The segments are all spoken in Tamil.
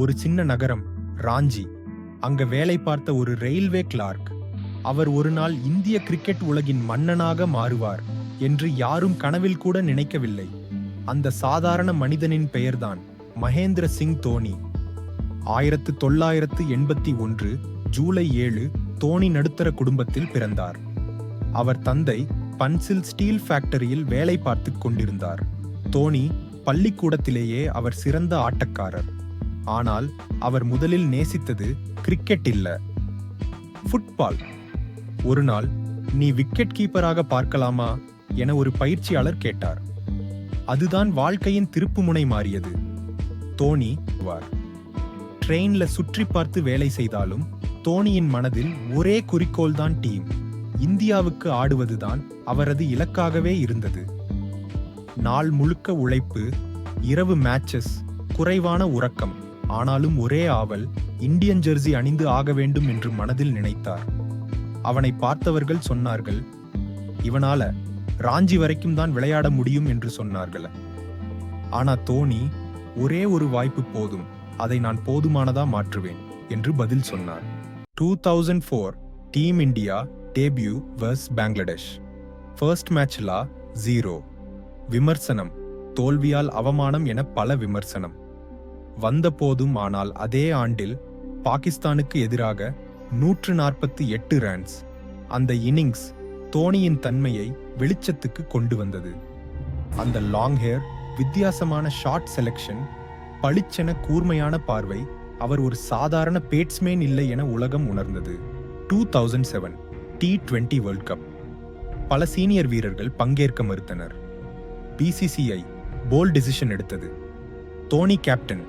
ஒரு சின்ன நகரம் ராஞ்சி. அங்க வேலை பார்த்த ஒரு ரயில்வே கிளார்க் அவர் ஒரு நாள் இந்திய கிரிக்கெட் உலகின் மன்னனாக மாறுவார் என்று யாரும் கனவில் கூட நினைக்கவில்லை. அந்த சாதாரண மனிதனின் பெயர்தான் மகேந்திர சிங் தோனி. ஆயிரத்து தொள்ளாயிரத்து எண்பத்தி ஒன்று ஜூலை ஏழு தோனி நடுத்தர குடும்பத்தில் பிறந்தார். அவர் தந்தை பன்சில் ஸ்டீல் ஃபேக்டரியில் வேலை பார்த்து கொண்டிருந்தார். தோனி பள்ளிக்கூடத்திலேயே அவர் சிறந்த ஆட்டக்காரர். ஆனால் அவர் முதலில் நேசித்தது கிரிக்கெட் இல்ல. ஃபுட்பால் ஒரு நாள் நீ விக்கெட் கீப்பராக பார்க்கலாமா? என ஒரு பயிற்சியாளர் கேட்டார். அதுதான் வாழ்க்கையின் திருப்புமுனை மாறியது. தோனி வார் ட்ரெயின்ல சுற்றி பார்த்து வேலை செய்தாலும் தோனியின் மனதில் ஒரே குறிக்கோள் தான் டீம் இந்தியாவுக்கு ஆடுவதுதான் அவரது இலக்காகவே இருந்தது. நாள் முழுக்க உழைப்பு இரவு மேட்சஸ் குறைவான உறக்கம். ஆனாலும் ஒரே ஆவல் இந்தியன் ஜெர்சி அணிந்து ஆக வேண்டும் என்று மனதில் நினைத்தார். அவனை பார்த்தவர்கள் சொன்னார்கள் இவனால ராஞ்சி வரைக்கும் தான் விளையாட முடியும் என்று சொன்னார்கள். ஆனா தோனி ஒரே ஒரு வாய்ப்பு போதும் அதை நான் போதுமானதா மாற்றுவேன் என்று பதில் சொன்னார். Two thousand four team India debut versus Bangladesh. First மேட்ச்லா zero. விமர்சனம் தோல்வியால் அவமானம் என பல விமர்சனம். வந்தபோதும் ஆனால் அதே ஆண்டில் பாகிஸ்தானுக்கு எதிராக நூற்று நாற்பத்தி எட்டு ரன்ஸ் அந்த இன்னிங்ஸ் தோனியின் தன்மையை வெளிச்சத்துக்கு கொண்டு வந்தது. அந்த லாங் ஹேர் வித்தியாசமான ஷார்ட் செலெக்ஷன் பளிச்சென கூர்மையான பார்வை அவர் ஒரு சாதாரண பேட்ஸ்மேன் இல்லை என உலகம் உணர்ந்தது. Two thousand seven T twenty world cup பல சீனியர் வீரர்கள் பங்கேற்க மறுத்தனர். பிசிசிஐ போல் டிசிஷன் எடுத்தது. தோனி கேப்டன்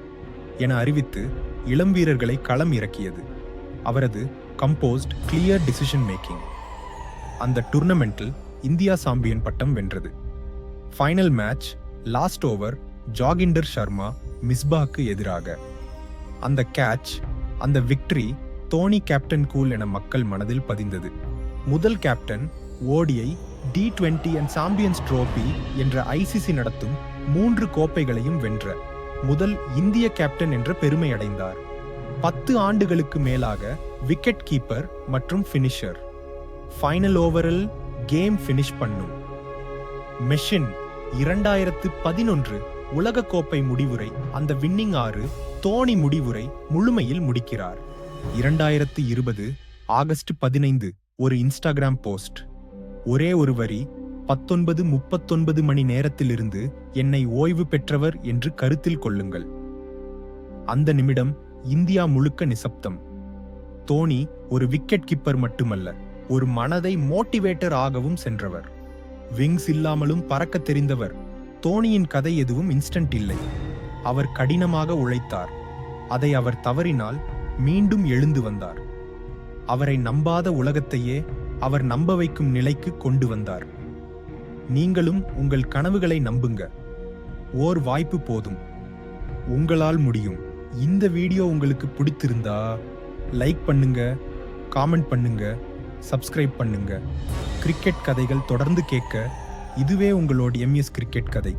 என அறிவித்து இளம் வீரர்களை களம் இறக்கியது. அவரது கம்போஸ்ட் கிளியர் டிசிஷன் மேக்கிங் அந்த டூர்னமெண்ட்டில் இந்தியா சாம்பியன் பட்டம் வென்றது. Final match last over Joginder Sharma மிஸ்பாக்கு எதிராக. அந்த கேட்ச் அந்த விக்டரி தோனி கேப்டன் கூல் என மக்கள் மனதில் பதிந்தது. முதல் captain ODI T twenty and champions trophy என்ற ஐசிசி நடத்தும் மூன்று கோப்பைகளையும் வென்ற. முதல் இந்திய கேப்டன் என்ற பெருமை அடைந்தார் பத்து ஆண்டுகளுக்கு மேலாக விக்கெட் கீப்பர் மற்றும் ஃபினிஷர் ஃபைனல் ஓவரில் கேம் ஃபினிஷ் பண்ணும். மெஷின் இரண்டாயிரத்து பதினொன்று உலகக்கோப்பை முடிவுரை அந்த வின்னிங் ஆறு தோனி முடிவுரை முழுமையில் முடிக்கிறார். இரண்டாயிரத்து இருபது ஆகஸ்ட் பதினைந்து ஒரு இன்ஸ்டாகிராம் போஸ்ட் ஒரே ஒரு வரி பத்தொன்பது முப்பத்தொன்பது மணி நேரத்திலிருந்து என்னை ஓய்வு பெற்றவர் என்று கருத்தில் கொள்ளுங்கள். அந்த நிமிடம் இந்தியா முழுக்க நிசப்தம். தோனி ஒரு விக்கெட் கீப்பர் மட்டுமல்ல ஒரு மனதை மோட்டிவேட்டர் ஆகவும் சென்றவர். விங்ஸ் இல்லாமலும் பறக்க தெரிந்தவர். தோனியின் கதை எதுவும் இன்ஸ்டன்ட் இல்லை. அவர் கடினமாக உழைத்தார். அதை அவர் தவறினால் மீண்டும் எழுந்து வந்தார். அவரை நம்பாத உலகத்தையே அவர் நம்ப வைக்கும் நிலைக்கு கொண்டு வந்தார். நீங்களும் உங்கள் கனவுகளை நம்புங்க. ஓர் வாய்ப்பு போதும். உங்களால் முடியும். இந்த வீடியோ உங்களுக்கு பிடித்திருந்தா லைக் பண்ணுங்க காமெண்ட் பண்ணுங்க சப்ஸ்கிரைப் பண்ணுங்க. கிரிக்கெட் கதைகள் தொடர்ந்து கேட்க இதுவே உங்களோட எம்எஸ் கிரிக்கெட் கதை.